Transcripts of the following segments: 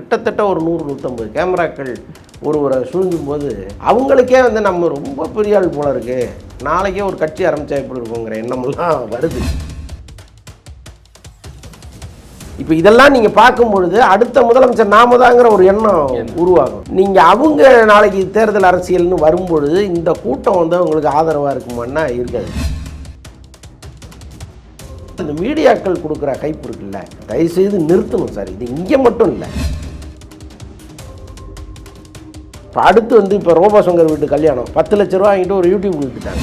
கிட்டத்தட்ட ஒரு நூறு நூற்றம்பது கேமராக்கள் ஒருவரை சூழ்ந்தும் போது அவங்களுக்கே வந்து நம்ம ரொம்ப பெரிய ஆள் போல இருக்கு. நாளைக்கே ஒரு கட்சி ஆரம்பிச்சா எப்படி இருக்குங்கிற எண்ணமெல்லாம் வருது. இப்போ இதெல்லாம் நீங்கள் பார்க்கும் பொழுது அடுத்த முதலமைச்சர் நாம தாங்கிற ஒரு எண்ணம் உருவாகும். நீங்கள் அவங்க நாளைக்கு தேர்தல் அரசியல்னு வரும்பொழுது இந்த கூட்டம் வந்து அவங்களுக்கு ஆதரவாக இருக்குமான்னா இருக்காது. இந்த மீடியாக்கள் கொடுக்குற கைப்பு இருக்குல்ல தயவுசெய்து நிறுத்தணும் சார். இது இங்கே மட்டும் இல்லை. இப்போ அடுத்து வந்து இப்போ ரோபா சங்கர் வீட்டு கல்யாணம். பத்து லட்ச ரூபா வாங்கிட்டு ஒரு யூடியூப் விட்டுட்டாங்க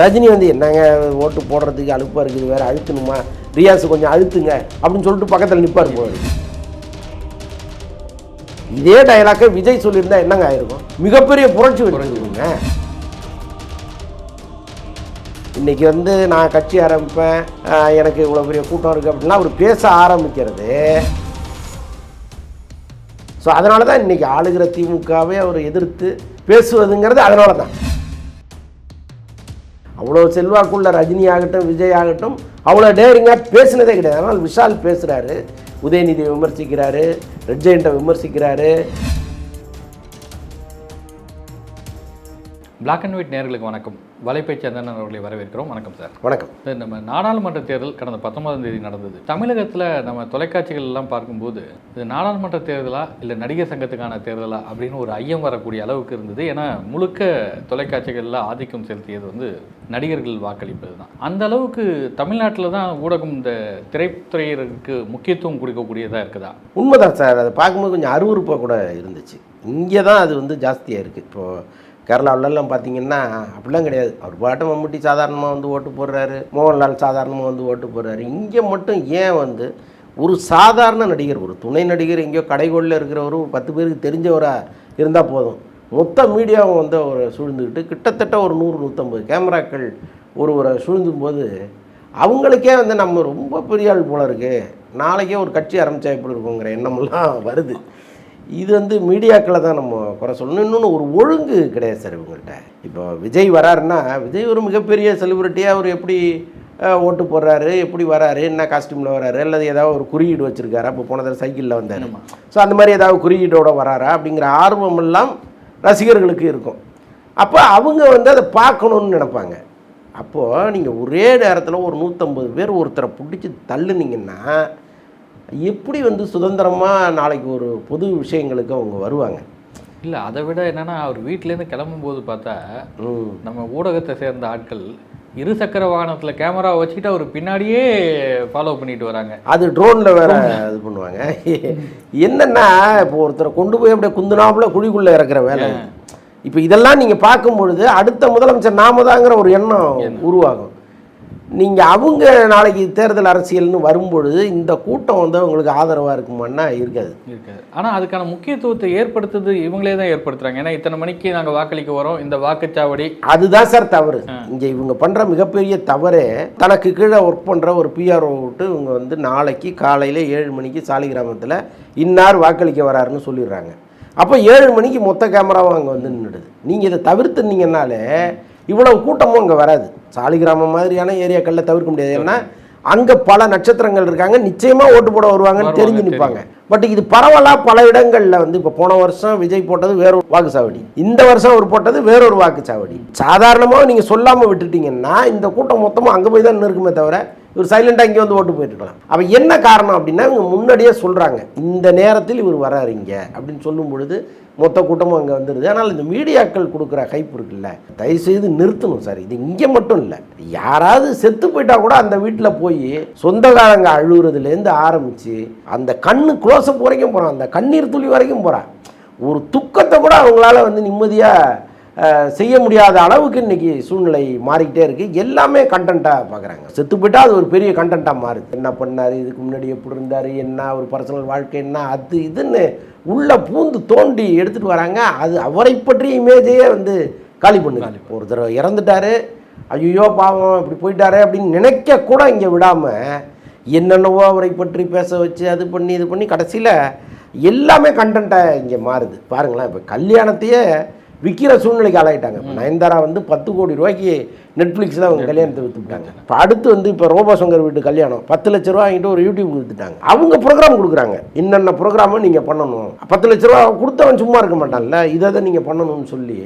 ரஜினி வந்து என்னங்க ஓட்டு போடுறதுக்கு அழுப்பாக இருக்குது வேறு அழுத்தணுமா? ரியாஸ் கொஞ்சம் அழுத்துங்க அப்படின்னு சொல்லிட்டு பக்கத்தில் நிற்பார் போவார் இதே டயலாக்கை விஜய் சொல்லியிருந்தா என்னங்க ஆயிருக்கும்? மிகப்பெரிய புரட்சி வச்சுருக்குங்க இன்னைக்கு வந்து நான் கட்சி ஆரம்பிப்பேன் எனக்கு இவ்வளோ பெரிய கூட்டம் இருக்குது அப்படின்லாம் அவர் பேச ஆரம்பிக்கிறது. ஸோ அதனால தான் இன்னைக்கு ஆளுகிற திமுகவே அவர் எதிர்த்து பேசுவதுங்கிறது அதனால தான் அவ்வளோ செல்வாக்குள்ள ரஜினி ஆகட்டும் விஜய் ஆகட்டும் அவ்வளோ டேரிங்காக பேசினதே கிடையாது. அதனால் விஷால் பேசுகிறாரு உதயநிதியை விமர்சிக்கிறாரு ரெட்ஜெயண்ட்டை விமர்சிக்கிறாரு பிளாக் அண்ட் ஒயிட் நேர்களுக்கு வணக்கம். வலைப்பை சந்தனன் அவர்களை வரவேற்கிறோம். வணக்கம் சார் வணக்கம். நம்ம நாடாளுமன்ற தேர்தல் கடந்த பத்தொன்பதாம் தேதி நடந்தது. தமிழகத்தில் நம்ம தொலைக்காட்சிகள் எல்லாம் பார்க்கும்போது இது நாடாளுமன்ற தேர்தலா இல்லை நடிகர் சங்கத்துக்கான தேர்தலா அப்படின்னு ஒரு ஐயம் வரக்கூடிய அளவுக்கு இருந்தது. ஏன்னா முழுக்க தொலைக்காட்சிகளில் ஆதிக்கம் செலுத்தியது வந்து நடிகர்கள் வாக்களிப்பது தான் அந்த அளவுக்கு தமிழ்நாட்டில் தான் ஊடகம் இந்த திரைத்துறையினருக்கு முக்கியத்துவம் கொடுக்கக்கூடியதாக இருக்குதா? உண்மைதான் சார் அதை பார்க்கும்போது கொஞ்சம் அருவருப்பாக கூட இருந்துச்சு. இங்கே தான் அது வந்து ஜாஸ்தியாக இருக்குது இப்போது கேரளாவிலலாம் பார்த்தீங்கன்னா அப்படிலாம் கிடையாது. அவர் பாட்டு மம்முட்டி சாதாரணமாக வந்து ஓட்டு போடுறாரு. மோகன்லால் சாதாரணமாக வந்து ஓட்டு போடுறாரு. இங்கே மட்டும் ஏன் வந்து ஒரு சாதாரண நடிகர் ஒரு துணை நடிகர் எங்கேயோ கடைகோளில் இருக்கிறவர் ஒரு பத்து பேருக்கு தெரிஞ்சவராக இருந்தால் போதும். மொத்த மீடியாவும் வந்து அவரை சூழ்ந்துக்கிட்டு கிட்டத்தட்ட ஒரு நூறு நூற்றம்பது கேமராக்கள் ஒருவரை சூழ்ந்தும் போது அவங்களுக்கே வந்து நம்ம ரொம்ப பெரிய ஆள் போல இருக்குது நாளைக்கே ஒரு கட்சி ஆரம்பித்தா எப்படி இருக்குங்கிற எண்ணமெல்லாம் வருது. இது வந்து மீடியாக்களை தான் நம்ம குறை சொல்லணும். இன்னொன்று ஒரு ஒழுங்கு கிடையாது சார் இவங்கள்ட்ட. இப்போ விஜய் வராருன்னா விஜய் ஒரு மிகப்பெரிய செலிபிரிட்டியாக அவர் எப்படி ஓட்டு போடுறாரு எப்படி வராரு என்ன காஸ்டியூமில் வராரு அல்லது ஏதாவது ஒரு குறியீடு வச்சுருக்காரு? அப்போ போன தடவை சைக்கிளில் வந்தார். ஸோ அந்த மாதிரி ஏதாவது குறியீடோட வராரா? அப்படிங்கிற ஆர்வம் எல்லாம் ரசிகர்களுக்கு இருக்கும். அப்போ அவங்க வந்து அதை பார்க்கணுன்னு நினைப்பாங்க. அப்போது நீங்கள் ஒரே நேரத்தில் ஒரு நூற்றம்பது பேர் ஒருத்தரை பிடிச்சி தள்ளுனீங்கன்னா எப்படி வந்து சுதந்திரமாக நாளைக்கு ஒரு பொது விஷயங்களுக்கு அவங்க வருவாங்க? இல்லை அதை விட என்னன்னா அவர் வீட்டிலேருந்து கிளம்பும்போது பார்த்தா நம்ம ஊடகத்தை சேர்ந்த ஆட்கள் இரு சக்கர வாகனத்துல கேமரா வச்சுக்கிட்டு அவர் பின்னாடியே ஃபாலோ பண்ணிட்டு வராங்க. அது ட்ரோனில் வேற இது பண்ணுவாங்க. என்னன்னா இப்போ ஒருத்தரை கொண்டு போய் அப்படியே குந்துனாப்புல குழிக்குள்ளே இறக்குற வேலை. இப்போ இதெல்லாம் நீங்கள் பார்க்கும் பொழுது அடுத்த முதலமைச்சர் நாம தாங்கிற ஒரு எண்ணம். உருவாகும். நீங்கள் அவங்க நாளைக்கு தேர்தல் அரசியல்னு வரும்பொழுது இந்த கூட்டம் வந்து அவங்களுக்கு ஆதரவாக இருக்குமான்னா இருக்காது. இருக்காது. ஆனா அதுக்கான முக்கியத்துவத்தை ஏற்படுத்துறது இவங்களே தான் ஏற்படுத்துறாங்க. ஏன்னா இத்தனை மணிக்கு நாங்க வாக்களிக்க வரோம் இந்த வாக்குச்சாவடி. அதுதான் சார் தவறு. இங்கே இவங்க பண்ணுற மிகப்பெரிய தவறே தனக்கு கீழே ஒர்க் பண்ணுற ஒரு பிஆர்ஓ விட்டு இவங்க வந்து நாளைக்கு காலையில் ஏழு மணிக்கு சாலிகிராமத்தில் இன்னார் வாக்களிக்க வராருன்னு சொல்லிடுறாங்க. அப்போ ஏழு மணிக்கு மொத்த கேமராவும் அங்கே வந்து நின்றுடுது நீங்கள் இதை தவிர்த்துனீங்கன்னாலே இவ்வளவு கூட்டமும் அங்கே வராது. சாலிகிராமம் மாதிரியான ஏரியாக்களில் தவிர்க்க முடியாது. ஏன்னா அங்கே பல நட்சத்திரங்கள் இருக்காங்க. நிச்சயமாக ஓட்டு போட வருவாங்கன்னு வருவாங்க, தெரிஞ்சு நிற்பாங்க பட் இது பரவலாக பல இடங்களில் வந்து இப்போ போன வருஷம் விஜய் போட்டது வேறொரு வாக்குச்சாவடி. இந்த வருஷம் அவர் போட்டது வேறொரு வாக்குச்சாவடி. சாதாரணமாக நீங்கள் சொல்லாமல் விட்டுட்டீங்கன்னா இந்த கூட்டம் மொத்தமாக அங்கே போய் தான் இருக்குமே தவிர இவர் சைலண்டாக இங்கே வந்து ஓட்டு போயிட்டு இருக்கலாம். அப்போ என்ன காரணம் அப்படின்னா இவங்க முன்னாடியே சொல்கிறாங்க இந்த நேரத்தில் இவர் வராரு இங்க அப்படின்னு சொல்லும் பொழுது மொத்த கூட்டமும் அங்கே வந்துடுது ஆனால் இந்த மீடியாக்கள் கொடுக்குற கைப்பு இருக்குல்ல தயவுசெய்து நிறுத்தணும் சார். இது இங்கே மட்டும் இல்லை. யாராவது செத்து போயிட்டா கூட அந்த வீட்டில் போய் சொந்தக்காரங்க அழுகுறதுலேருந்து ஆரம்பித்து அந்த கண்ணு க்ளோஸ்அப் வரைக்கும் போகிறான் அந்த கண்ணீர் துளி வரைக்கும் போகிறான் ஒரு துக்கத்தை கூட அவங்களால வந்து நிம்மதியாக செய்ய முடியாத அளவுக்கு இன்னைக்கு சூழ்நிலை மாறிக்கிட்டே இருக்குது எல்லாமே கண்டென்ட்டாக பார்க்குறாங்க செத்து போயிட்டா அது ஒரு பெரிய கண்டென்ட்டாக மாறுது. என்ன பண்ணார்? இதுக்கு முன்னாடி எப்படி இருந்தார்? என்ன ஒரு பர்சனல் வாழ்க்கை என்ன? அது இதுன்னு உள்ளே பூந்து தோண்டி எடுத்துகிட்டு வராங்க. அது அவரை பற்றிய இமேஜையே வந்து காலி பண்ணுது. ஒருத்தர் இறந்துட்டாரு. ஐயோ பாவம் இப்படி போயிட்டாரே அப்படின்னு நினைக்க கூட இங்கே விடாமல் என்னென்னவோ அவரை பற்றி பேச வச்சு அது பண்ணி இது பண்ணி கடைசியில் எல்லாமே கண்டென்ட்டாக இங்கே மாறுது. பாருங்களேன் இப்போ கல்யாணத்தையே விற்கிற சூழ்நிலைக்கு ஆளாயிட்டாங்க. இப்போ நயன்தாரா வந்து பத்து கோடி ரூபாய்க்கு நெட்ஃப்ளிக்ஸில் அவங்க கல்யாணத்தை விற்றுட்டாங்க இப்போ அடுத்து வந்து இப்போ ரோபா சங்கர் வீட்டு கல்யாணம். பத்து லட்ச ரூபா வாங்கிட்டு ஒரு யூடியூப் விற்றுட்டாங்க அவங்க ப்ரோக்ராம் கொடுக்குறாங்க. என்னென்ன ப்ரோக்ராமும் நீங்கள் பண்ணணும். பத்து லட்ச ரூபா கொடுத்தவன் சும்மா இருக்க மாட்டான்ல. இதை தான் நீங்கள் பண்ணணும்னு சொல்லி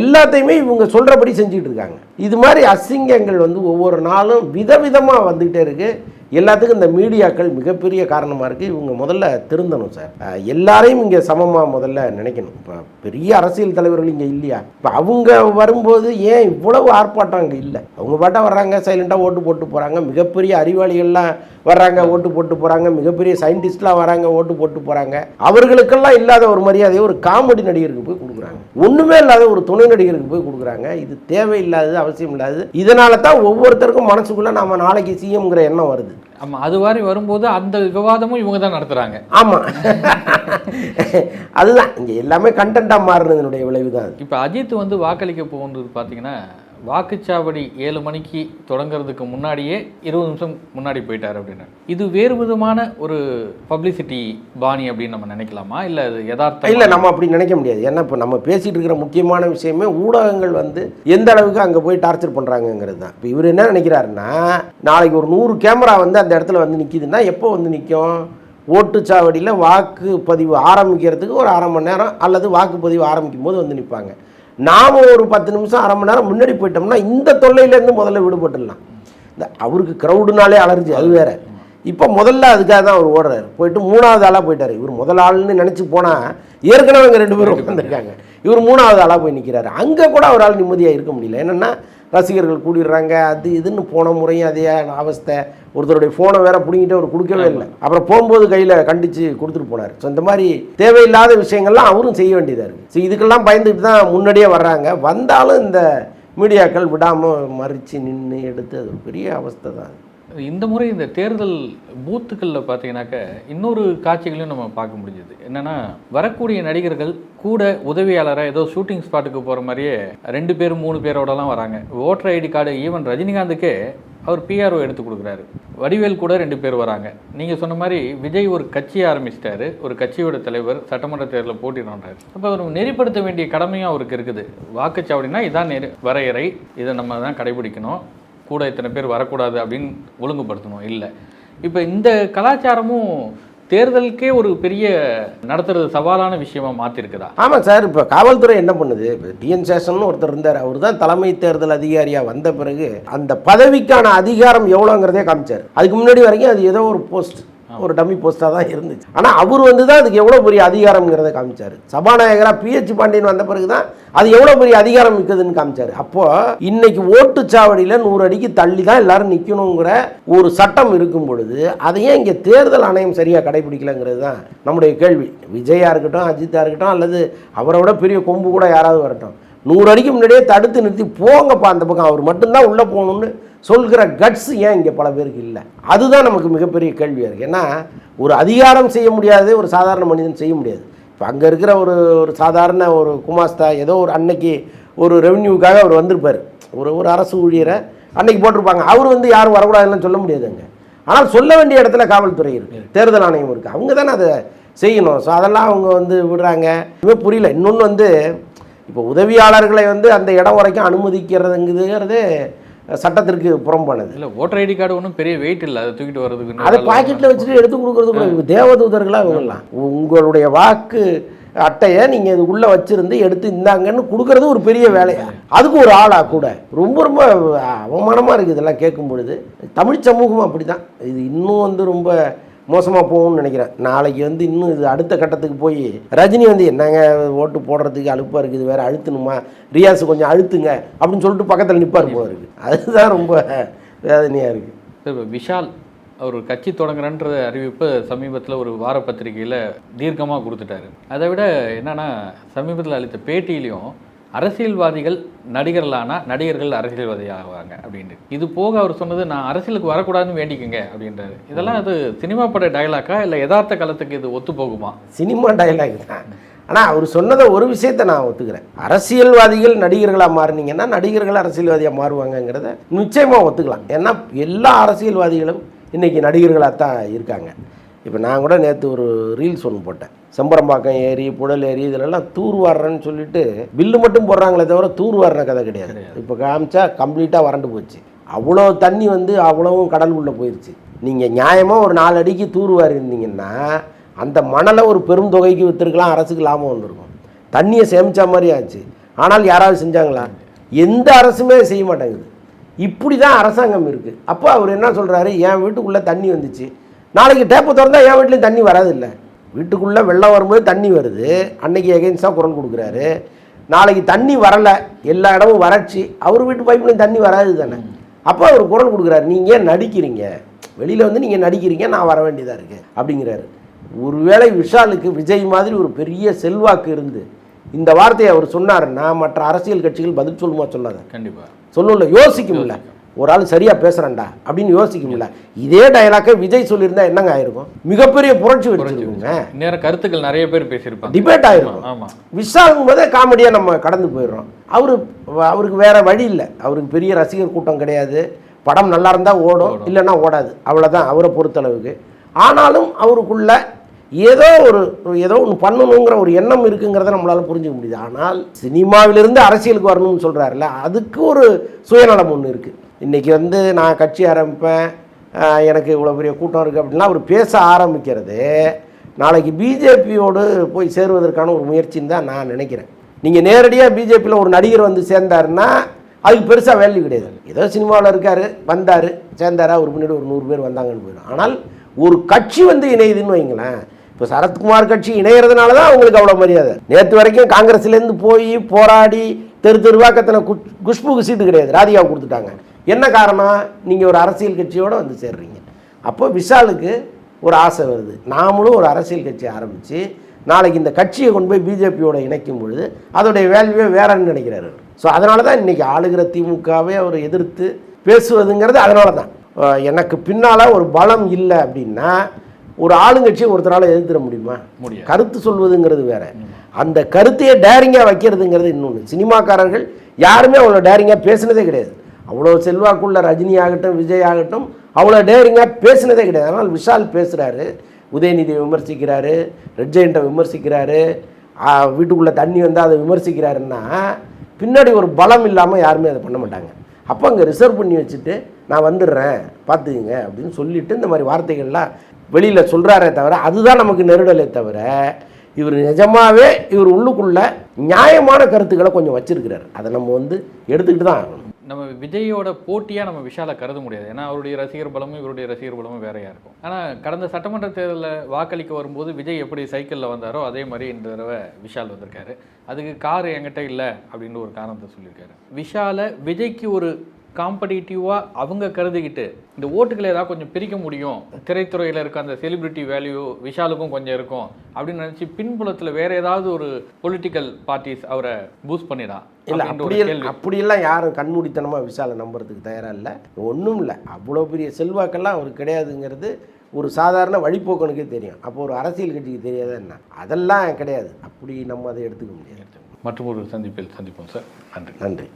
எல்லாத்தையுமே இவங்க சொல்கிறபடி செஞ்சுக்கிட்டு இருக்காங்க. இது மாதிரி அசிங்கங்கள் வந்து ஒவ்வொரு நாளும் விதவிதமாக வந்துக்கிட்டே இருக்குது எல்லாத்துக்கும் இந்த மீடியாக்கள் மிகப்பெரிய காரணமாக இருக்குது இவங்க முதல்ல திருந்தணும் சார். எல்லாரையும் இங்கே சமமாக முதல்ல நினைக்கணும். இப்போ பெரிய அரசியல் தலைவர்கள் இங்கே இல்லையா? இப்போ அவங்க வரும்போது ஏன் இவ்வளவு ஆர்ப்பாட்டம் அங்கே இல்லை? அவங்க பாட்டாக வர்றாங்க சைலண்ட்டாக ஓட்டு போட்டு போகிறாங்க மிகப்பெரிய அறிவாளிகள்லாம் வர்றாங்க ஓட்டு போட்டு போகிறாங்க மிகப்பெரிய சயின்டிஸ்ட்லாம் வராங்க ஓட்டு போட்டு போகிறாங்க அவர்களுக்கெல்லாம் இல்லாத ஒரு மரியாதையை ஒரு காமெடி நடிகருக்கு போய் கொடுக்குறாங்க. ஒன்றுமே இல்லாத ஒரு துணை நடிகருக்கு போய் கொடுக்குறாங்க. இது தேவையில்லாதது அவசியம் இல்லாதது இதனால தான் ஒவ்வொருத்தருக்கும் மனசுக்குள்ளே நம்ம நாளைக்கு சிஎம்ங்கிற எண்ணம் வருது. ஆமா அது மாதிரி வரும்போது அந்த விவாதமும் இவங்க தான் நடத்துறாங்க. ஆமாம் அதுதான் இங்கே எல்லாமே கண்டென்ட்டாக மாறுனதனுடைய விளைவு தான் இப்போ அஜித் வந்து வாக்களிக்க போகுன்றது பார்த்தீங்கன்னா வாக்குச்சாவடி ஏழு மணிக்கு தொடங்குறதுக்கு முன்னாடியே இருபது நிமிஷம் முன்னாடி போயிட்டார் அப்படின்னு. இது வேறு விதமான ஒரு பப்ளிசிட்டி பாணி அப்படின்னு நம்ம நினைக்கலாமா? இல்லை அது யதார்த்தம்? இல்லை நம்ம அப்படி நினைக்க முடியாது. ஏன்னா இப்போ நம்ம பேசிகிட்டு இருக்கிற முக்கியமான விஷயமே ஊடகங்கள் வந்து எந்த அளவுக்கு அங்கே போய் டார்ச்சர் பண்ணுறாங்கங்கிறது தான். இப்போ இவர் என்ன நினைக்கிறாருன்னா நாளைக்கு ஒரு நூறு கேமரா வந்து அந்த இடத்துல வந்து நிற்கிதுன்னா எப்போ வந்து நிற்கும் ஓட்டுச்சாவடியில் வாக்குப்பதிவு ஆரம்பிக்கிறதுக்கு ஒரு அரை மணி நேரம் அல்லது வாக்குப்பதிவு ஆரம்பிக்கும் போது வந்து நிற்பாங்க நாம் ஒரு பத்து நிமிஷம் அரை மணி நேரம் முன்னாடி போயிட்டோம்னா இந்த தொல்லையிலேருந்து முதல்ல விடுபட்டுடலாம். இந்த அவருக்கு க்ரௌடுனாலே அலர்ஜி அது வேற. இப்போ முதல்ல அதுக்காக தான் அவர் ஓடுறாரு. போயிட்டு மூணாவது ஆளாக போயிட்டார். இவர் முதல் ஆள்னு நினச்சி போனால் ஏற்கனவே இவங்க ரெண்டு பேரும் உட்காந்துருக்காங்க இவர் மூணாவது ஆளாக போய் நிற்கிறாரு அங்கே கூட அவரால் நிம்மதியாக இருக்க முடியல. என்னென்னா ரசிகர்கள் கூடிடுறாங்க அது இதுன்னு போன முறையும் அதே அவஸ்தை. ஒருத்தருடைய ஃபோனை வேற பிடிங்கிட்டு அவர் கொடுக்கவே இல்லை. அப்புறம் போகும்போது கையில் கண்டித்து கொடுத்துட்டு போனார். ஸோ இந்த மாதிரி தேவையில்லாத விஷயங்கள்லாம் அவரும் செய்ய வேண்டியதாக இருக்குது ஸோ இதுக்கெல்லாம் பயந்துட்டு தான் முன்னாடியே வர்றாங்க. வந்தாலும் இந்த மீடியாக்கள் விடாமல் மறித்து நின்று எடுத்து அது ஒரு பெரிய அவஸ்தை தான். இந்த முறை இந்த தேர்தல் பூத்துக்களில் பார்த்தீங்கன்னாக்க இன்னொரு காட்சிகளையும் நம்ம பார்க்க முடிஞ்சது. என்னன்னா வரக்கூடிய நடிகர்கள் கூட உதவியாளராக ஏதோ ஷூட்டிங் ஸ்பாட்டுக்கு போகிற மாதிரியே ரெண்டு பேர் மூணு பேரோடலாம் வராங்க. ஓட்டர் ஐடி கார்டு ஈவன் ரஜினிகாந்துக்கே அவர் பிஆர்ஓ எடுத்து கொடுக்குறாரு. வடிவேல் கூட ரெண்டு பேர் வராங்க. நீங்கள் சொன்ன மாதிரி விஜய் ஒரு கட்சியை ஆரம்பிச்சிட்டாரு. ஒரு கட்சியோட தலைவர் சட்டமன்ற தேர்தலில் போட்டிடுறாரு அப்போ அவர் நெறிப்படுத்த வேண்டிய கடமையும் அவருக்கு இருக்குது. வாக்குச்சாவடினா இதான் நெறி வரையறை. இதை நம்ம தான் கடைபிடிக்கணும். கூட இத்தனை பேர் வரக்கூடாது அப்படின்னு ஒழுங்குபடுத்தணும். இல்லை. இப்போ இந்த கலாச்சாரமும் தேர்தலுக்கே ஒரு பெரிய நடத்துறது சவாலான விஷயமா மாற்றிருக்குதா ஆமாம் சார் இப்போ காவல்துறை என்ன பண்ணுது? இப்போ டிஎன் சேஷன் ஒருத்தர் இருந்தார். அவர் தான் தலைமை தேர்தல் அதிகாரியாக வந்த பிறகு அந்த பதவிக்கான அதிகாரம் எவ்வளோங்கிறதே காமிச்சார். அதுக்கு முன்னாடி வரைக்கும் அது ஏதோ ஒரு போஸ்ட். ஒரு டம்மி போஸ்ட்டாக தான் இருந்துச்சு. ஆனால் அவர் வந்து தான் அதுக்கு எவ்வளோ பெரிய அதிகாரம்ங்கிறத காமிச்சார். சபாநாயகராக பிஹெச் பாண்டியன் வந்த பிறகு தான் அது எவ்வளோ பெரிய அதிகாரம் இருக்குதுன்னு காமிச்சார். அப்போது இன்னைக்கு ஓட்டுச்சாவடியில் நூறு அடிக்கு தள்ளி தான் எல்லாரும் நிற்கணுங்கிற ஒரு சட்டம் இருக்கும் பொழுது அதையே இங்கே தேர்தல் ஆணையம் சரியாக கடைபிடிக்கலங்கிறது தான் நம்முடைய கேள்வி. விஜயா இருக்கட்டும் அஜித்தா இருக்கட்டும் அல்லது அவரை விட பெரிய கொம்பு கூட யாராவது வரட்டும். நூறு அடிக்கு முன்னாடியே தடுத்து நிறுத்தி போங்கப்பா அந்த பக்கம். அவர் மட்டும்தான் உள்ளே போகணும்னு சொல்கிற கட்ஸ் ஏன் இங்கே பல பேருக்கு இல்லை? அதுதான் நமக்கு மிகப்பெரிய கேள்வியாக இருக்குது ஏன்னா ஒரு அதிகாரம் செய்ய முடியாது ஒரு சாதாரண மனிதன் செய்ய முடியாது. இப்போ அங்கே இருக்கிற ஒரு ஒரு சாதாரண ஒரு குமாஸ்தா ஏதோ ஒரு அன்னைக்கு ஒரு ரெவன்யூக்காக அவர் வந்திருப்பார். ஒரு ஒரு அரசு ஊழியரை அன்னைக்கு போட்டிருப்பாங்க. அவர் வந்து யாரும் வரக்கூடாதுன்னு சொல்ல முடியாது அங்கே. ஆனால் சொல்ல வேண்டிய இடத்துல காவல்துறை இருக்குது தேர்தல் ஆணையம் இருக்குது அவங்க தானே அதை செய்யணும். ஸோ அதெல்லாம் அவங்க வந்து விடுறாங்க. இன்னும் புரியல. இன்னொன்று வந்து இப்போ உதவியாளர்களை வந்து அந்த இடம் வரைக்கும் அனுமதிக்கிறதுங்கிறது சட்டத்திற்கு புறம்பானது இல்லை ஓட்டர் ஐடி கார்டு ஒன்றும் பெரிய வெயிட் இல்லை. அதை தூக்கிட்டு வர்றதுக்கு அதை பாக்கெட்டில் வச்சுட்டு எடுத்து கொடுக்கறது கூட தேவதூதர்களாக இவங்கலாம் உங்களுடைய வாக்கு அட்டையை நீங்கள் இது உள்ளே வச்சிருந்து எடுத்து இந்தாங்கன்னு கொடுக்கறது ஒரு பெரிய வேலையா? அதுக்கு ஒரு ஆளா கூட. ரொம்ப ரொம்ப அவமானமாக இருக்குது இதெல்லாம் கேட்கும் பொழுது. தமிழ் சமூகம் அப்படி தான் இது இன்னும் வந்து ரொம்ப மோசமாக போகும்னு நினைக்கிறேன். நாளைக்கு வந்து இன்னும் இது அடுத்த கட்டத்துக்கு போய் ரஜினி வந்து என்னங்க ஓட்டு போடுறதுக்கு அழுப்பாக இருக்குது வேறு அழுத்தணுமா? ரியாஸ் கொஞ்சம் அழுத்துங்க அப்படின்னு சொல்லிட்டு பக்கத்தில் நிற்பார் போல இருக்குது அதுதான் ரொம்ப வேதனையாக இருக்குது இப்போ விஷால் அவர் கட்சி தொடங்குறன்ற அறிவிப்பு சமீபத்தில் ஒரு வார பத்திரிகையில் தீர்க்கமாக கொடுத்துட்டாரு. அதை விட என்னென்னா சமீபத்தில் அளித்த பேட்டியிலையும் அரசியல்வாதிகள் நடிகர்களானா நடிகர்கள் அரசியல்வாதி ஆவாங்க அப்படின்ட்டு. இது போக அவர் சொன்னது நான் அரசியலுக்கு வரக்கூடாதுன்னு வேண்டிக்கங்க அப்படின்றாரு. இதெல்லாம் அது சினிமா பட டயலாக்கா இல்லை யதார்த்த காலத்துக்கு இது ஒத்து போகுமா? சினிமா டயலாக் தான். ஆனால் அவர் சொன்னதை ஒரு விஷயத்தை நான் ஒத்துக்கிறேன். அரசியல்வாதிகள் நடிகர்களாக மாறினீங்கன்னா நடிகர்கள் அரசியல்வாதியாக மாறுவாங்கங்கிறத நிச்சயமாக ஒத்துக்கலாம். ஏன்னா எல்லா அரசியல்வாதிகளும் இன்றைக்கி நடிகர்களாக தான் இருக்காங்க. இப்போ நான் கூட நேற்று ஒரு ரீல்ஸ் ஒன்று போட்டேன். செம்பரம்பாக்கம் ஏரி புழல் ஏரி இதிலெல்லாம் தூர் வாடுறேன்னு சொல்லிட்டு பில்லு மட்டும் போடுறாங்களே தவிர தூர் வாடுற கதை கிடையாது. இப்போ காமிச்சா கம்ப்ளீட்டாக வறண்டு போச்சு. அவ்வளோ தண்ணி வந்து அவ்வளவும் கடல் உள்ள போயிடுச்சு நீங்கள் நியாயமாக ஒரு நாலு அடிக்கு தூர் வாரி இருந்தீங்கன்னா அந்த மணலை ஒரு பெரும் தொகைக்கு விற்றுருக்கலாம் அரசுக்கு லாபம் வந்திருக்கும். தண்ணியை சேமிச்ச மாதிரி ஆச்சு. ஆனால் யாராவது செஞ்சாங்களா? எந்த அரசுமே செய்ய மாட்டேங்குது. இப்படி தான் அரசாங்கம் இருக்குது அப்போ அவர் என்ன சொல்கிறாரு என் வீட்டுக்குள்ளே தண்ணி வந்துச்சு. நாளைக்கு டேப்பை திறந்தா என் வீட்லேயும் தண்ணி வராது இல்லை வீட்டுக்குள்ளே வெள்ளம் வரும்போது தண்ணி வருது. அன்னைக்கு எகென்ஸ்டாக குரல் கொடுக்குறாரு. நாளைக்கு தண்ணி வரலை. எல்லா இடமும் வறட்சி. அவர் வீட்டு பைப்லையும் தண்ணி வராது தானே. அப்போ அவர் குரல் கொடுக்குறாரு. நீங்கள் ஏன் நடிக்கிறீங்க? வெளியில் வந்து நீங்கள் நடிக்கிறீங்க. நான் வர வேண்டியதாக இருக்கு. அப்படிங்கிறாரு. ஒருவேளை விஷாலுக்கு விஜய் மாதிரி ஒரு பெரிய செல்வாக்கு இருந்து இந்த வார்த்தையை அவர் சொன்னாருன்னா மற்ற அரசியல் கட்சிகள் பதில் சொல்லுமா சொல்லாத? கண்டிப்பா. சொல்லும்ல யோசிக்கும்ல. ஒரு ஆள் சரியா பேசுறேன்டா அப்படின்னு யோசிக்கும்ல. இதே டயலாக்கை விஜய் சொல்லியிருந்தா என்னங்க ஆயிருக்கும்? மிகப்பெரிய புரட்சி வச்சிருக்குங்க நேரம் கருத்துக்கள் நிறைய பேர் பேசியிருப்பாங்க. டிபேட் ஆயிருக்கும் ஆமா விஷாலும் போதே காமெடியாக நம்ம கடந்து போயிடுறோம். அவரு அவருக்கு வேற வழி இல்லை. அவருக்கு பெரிய ரசிகர் கூட்டம் கிடையாது. படம் நல்லா இருந்தால் ஓடும். இல்லைன்னா ஓடாது. அவ்வளோதான் அவரை பொறுத்தளவுக்கு. ஆனாலும் அவருக்குள்ள ஏதோ ஒரு ஏதோ ஒன்று பண்ணணுங்கிற ஒரு எண்ணம் இருக்குங்கிறத நம்மளால புரிஞ்சுக்க முடியுது. ஆனால் சினிமாவிலிருந்து அரசியலுக்கு வரணும்னு சொல்கிறாருல அதுக்கு ஒரு சுயநலம் ஒன்று இருக்குது இன்றைக்கி வந்து நான் கட்சி ஆரம்பிப்பேன் எனக்கு இவ்வளோ பெரிய கூட்டம் இருக்குது அப்படின்னா அவர் பேச ஆரம்பிக்கிறது. நாளைக்கு பிஜேபியோடு போய் சேருவதற்கான ஒரு முயற்சின்னு தான் நான் நினைக்கிறேன். நீங்கள் நேரடியாக பிஜேபியில் ஒரு நடிகர் வந்து சேர்ந்தாருன்னா அதுக்கு பெருசாக வேல்யூ கிடையாது. ஏதோ சினிமாவில் இருக்கார் வந்தார் சேர்ந்தாரா ஒரு முன்னாடி ஒரு நூறு பேர் வந்தாங்கன்னு போயிடும். ஆனால் ஒரு கட்சி வந்து இணையுதுன்னு வைங்களேன் இப்போ சரத்குமார் கட்சி இணையறதுனால தான் அவங்களுக்கு அவ்வளோ மரியாதை. நேற்று வரைக்கும் காங்கிரஸ்லேருந்து போய் போராடி தெரு தெருவாக குஷ் குஷ்புக்கு சீட்டு கிடையாது ராதிகாவை கொடுத்துட்டாங்க. என்ன காரணம் நீங்கள் ஒரு அரசியல் கட்சியோடு வந்து சேர்றீங்க. அப்போ விஷாலுக்கு ஒரு ஆசை வருது. நாமளும் ஒரு அரசியல் கட்சி ஆரம்பித்து நாளைக்கு இந்த கட்சியை கொண்டு போய் பிஜேபியோட இணைக்கும் பொழுது அதோடைய வேல்யூவே வேறன்னு நினைக்கிறாரு ஸோ அதனால தான் இன்றைக்கி ஆளுகிற திமுகவை அவர் எதிர்த்து பேசுவதுங்கிறது அதனால தான் எனக்கு பின்னால் ஒரு பலம் இல்லை அப்படின்னா ஒரு ஆளுங்கட்சியை ஒருத்தரால் எதிர்த்திட முடியுமா? முடியாது. கருத்து சொல்வதுங்கிறது வேற. அந்த கருத்தையே டேரிங்காக வைக்கிறதுங்கிறது இன்னொன்று சினிமாக்காரர்கள் யாருமே அவ்வளோ டேரிங்காக பேசினதே கிடையாது. அவ்வளோ செல்வாக்குள்ள ரஜினி ஆகட்டும் விஜய் ஆகட்டும் அவ்வளோ டேரிங்காக பேசினதே கிடையாது. அதனால் விஷால் பேசுகிறாரு உதயநிதியை விமர்சிக்கிறாரு ரெட் விமர்சிக்கிறாரு வீட்டுக்குள்ளே தண்ணி வந்தால் அதை விமர்சிக்கிறாருன்னா பின்னாடி ஒரு பலம் இல்லாமல் யாருமே அதை பண்ண மாட்டாங்க. அப்போ அங்கே ரிசர்வ் பண்ணி வச்சுட்டு நான் வந்துடுறேன் பார்த்துக்குங்க அப்படின்னு சொல்லிட்டு இந்த மாதிரி வார்த்தைகள்லாம் வெளியில் சொல்கிறாரே தவிர அதுதான் நமக்கு நெருடலே தவிர இவர் நிஜமாகவே இவர் உள்ளுக்குள்ளே நியாயமான கருத்துக்களை கொஞ்சம் வச்சுருக்கிறார். அதை நம்ம வந்து எடுத்துக்கிட்டு தான் ஆகணும். நம்ம விஜயோட போட்டியாக நம்ம விஷாலை கருத முடியாது. ஏன்னா அவருடைய ரசிகர் பலமும் இவருடைய ரசிகர் பலமும் வேறையாக இருக்கும். ஆனால் கடந்த சட்டமன்ற தேர்தலில் வாக்களிக்க வரும்போது விஜய் எப்படி சைக்கிளில் வந்தாரோ அதே மாதிரி இந்த தடவை விஷால் வந்திருக்காரு. அதுக்கு கார் என்கிட்ட இல்லை அப்படின்னு ஒரு காரணத்தை சொல்லியிருக்காரு. விஷாலை விஜய்க்கு ஒரு காம்படிட்டிவாக அவங்க கருதிக்கிட்டு இந்த ஓட்டுகளை ஏதாவது கொஞ்சம் பிரிக்க முடியும். திரைத்துறையில் இருக்க அந்த செலிபிரிட்டி வேல்யூ விஷாலுக்கும் கொஞ்சம் இருக்கும். அப்படின்னு நினச்சி பின்புலத்தில் வேற ஏதாவது ஒரு பொலிட்டிக்கல் பார்ட்டிஸ் அவரை பூஸ்ட் பண்ணிடா இல்லை அப்படி அப்படியெல்லாம் யாரும் கண்மூடித்தனமாக விஷாலை நம்புறதுக்கு தயாராக இல்லை. ஒன்றும் இல்லை. அவ்வளோ பெரிய செல்வாக்கெல்லாம் அவருக்கு கிடையாதுங்கிறது ஒரு சாதாரண வழிபோக்கனுக்கே தெரியும். அப்போ ஒரு அரசியல் கட்சிக்கு தெரியாதா என்ன? அதெல்லாம் கிடையாது. அப்படி நம்ம அதை எடுத்துக்க முடியாது. மற்றும் ஒரு சந்திப்பில் சந்திப்போம் சார். நன்றி. நன்றி.